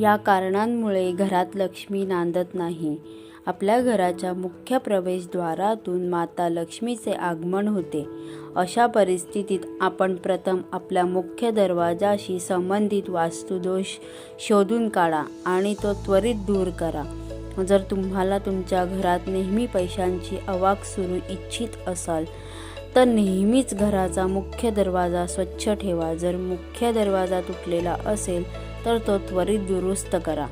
या कारणांमुळे घरात लक्ष्मी नांदत नाही. आपल्या घराच्या मुख्य प्रवेशद्वारातून माता लक्ष्मीचे आगमन होते. अशा परिस्थितीत आपण प्रथम आपल्या मुख्य दरवाजाशी संबंधित वास्तुदोष शोधून काढा आणि तो त्वरित दूर करा. जर तुम्हाला तुमच्या घरात नेहमी पैशांची अवाक सुरू इच्छित असाल तर नेहमीच घराचा मुख्य दरवाजा स्वच्छ ठेवा. जर मुख्य दरवाजा तुटलेला असेल तर तो त्वरित दुरुस्त करा.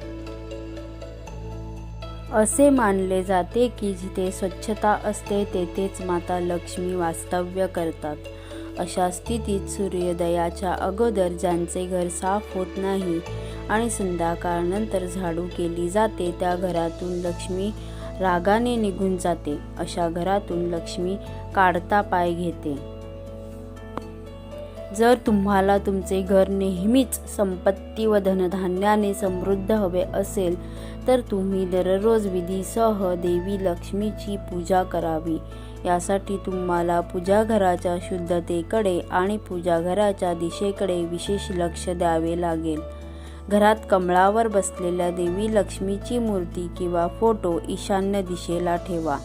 असे मानले जाते की जिथे स्वच्छता असते तेथेच माता लक्ष्मी वास्तव्य करतात. अशा स्थितीत सूर्योदयाच्या अगोदर ज्यांचे घर साफ होत नाही आणि संध्याकाळनंतर झाडू केली जाते त्या घरातून लक्ष्मी रागाने निघून जाते. अशा घरातून लक्ष्मी काढता पाय घेते. जर तुम्हाला तुमचे घर नेहमीच संपत्ती व धनधान्याने समृद्ध हवे असेल तर तुम्ही दररोज विधीसह देवी लक्ष्मीची पूजा करावी. यासाठी तुम्हाला पूजाघराच्या शुद्धतेकडे आणि पूजाघराच्या दिशेकडे विशेष लक्ष द्यावे लागेल. घरात कमळावर बसलेल्या देवी लक्ष्मीची मूर्ती किंवा फोटो ईशान्य दिशेला ठेवा.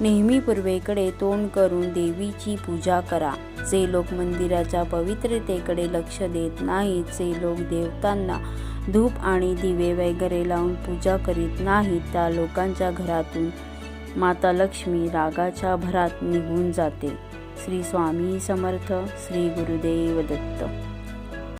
नेहमी पूर्वेकडे तोंड करून देवीची पूजा करा. जे लोक मंदिराच्या पवित्रतेकडे लक्ष देत नाहीत जे लोक देवतांना धूप आणि दिवे वगैरे लावून पूजा करीत नाहीत त्या लोकांच्या घरातून माता लक्ष्मी रागाच्या भरात निघून जाते. श्री स्वामी समर्थ श्री गुरुदेव दत्त.